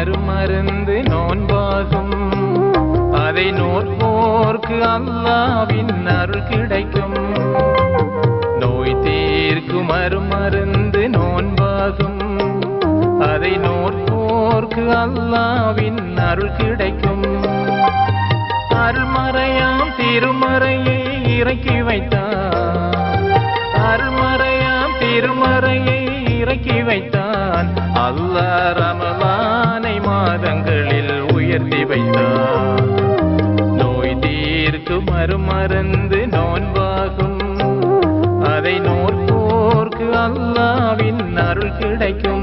தீர்க்கும் நோன்பாகும். அதை நோற்போர்க்கு அல்லாவின் அருள் கிடைக்கும். நோய் தீர்க்கும் அருமருந்து நோன்பாகும். அதை நோற்போர்க்கு அல்லாவின் அருள் கிடைக்கும். அருள்மறையாம் திருமறையை இறக்கி வைத்தான். அருள்மறையாம் திருமறையை இறக்கி வைத்தான். அல்ல ரமலான் பாதங்களில் உயர்த்தி வைத்தார். நோய் தீர்க்கு மறுமருந்து நோன்பாகும். அதை நோர்போர்க்கு அல்லாவின் அருள் கிடைக்கும்.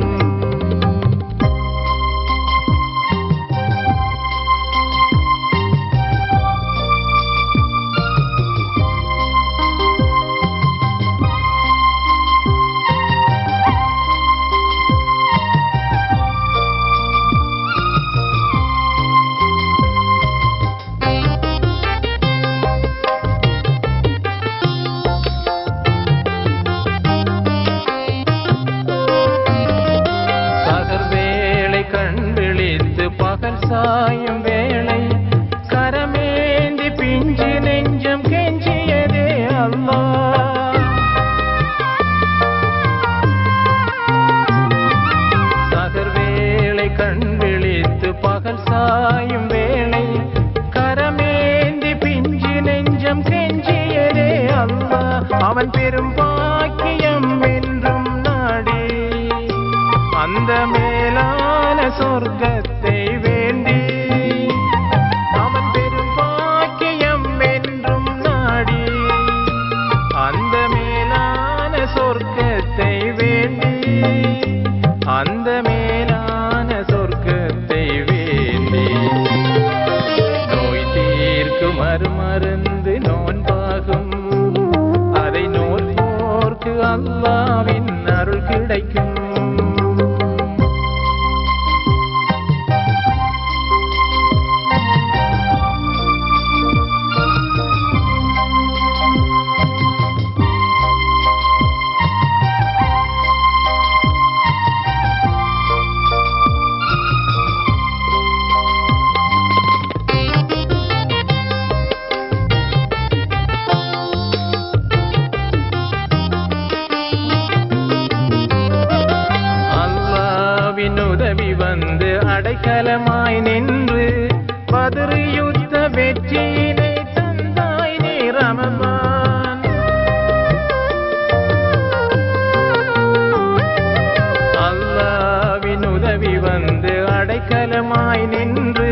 சாயும் வேளை கரமேந்தி பிஞ்சு நெஞ்சம் கெஞ்சியதே அம்மா சகர் கண் விழித்து பகல் சாயும் வேளை கரமேந்தி பிஞ்சு நெஞ்சம் கெஞ்சியதே அம்மா அவன் பெரும் பாக்கியம் என்றும் நாடி. அந்த மேலான சொர்க்கத்தை வேண்டி உதவி வந்து அடைக்கலமாய் நின்று பதிரு யுத்த வெற்றியினை தந்தாய் நீ ரமபான் அல்லாவின் உதவி வந்து அடைக்கலமாய் நின்று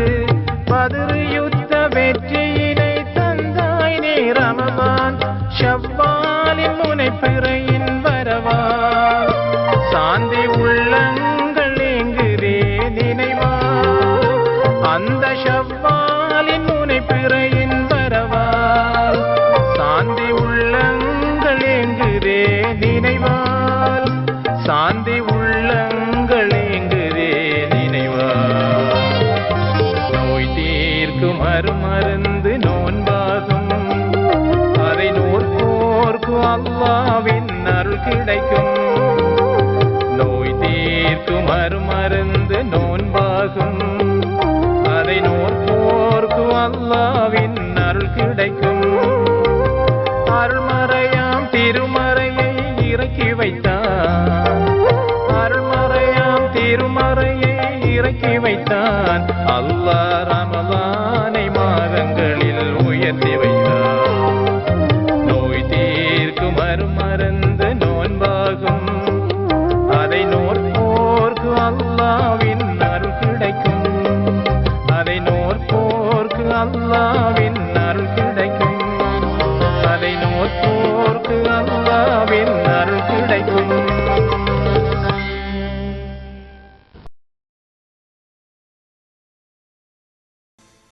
பதிரு யுத்த வெற்றியினை தந்தாய் நீ ரமபான் செவ்வாலின் முனைப்பிறையின் தீர்க்கும் அருமருந்து நோன்பாகும். அதை நோற்போர்க்கு அல்லாவின் அருள் கிடைக்கும்.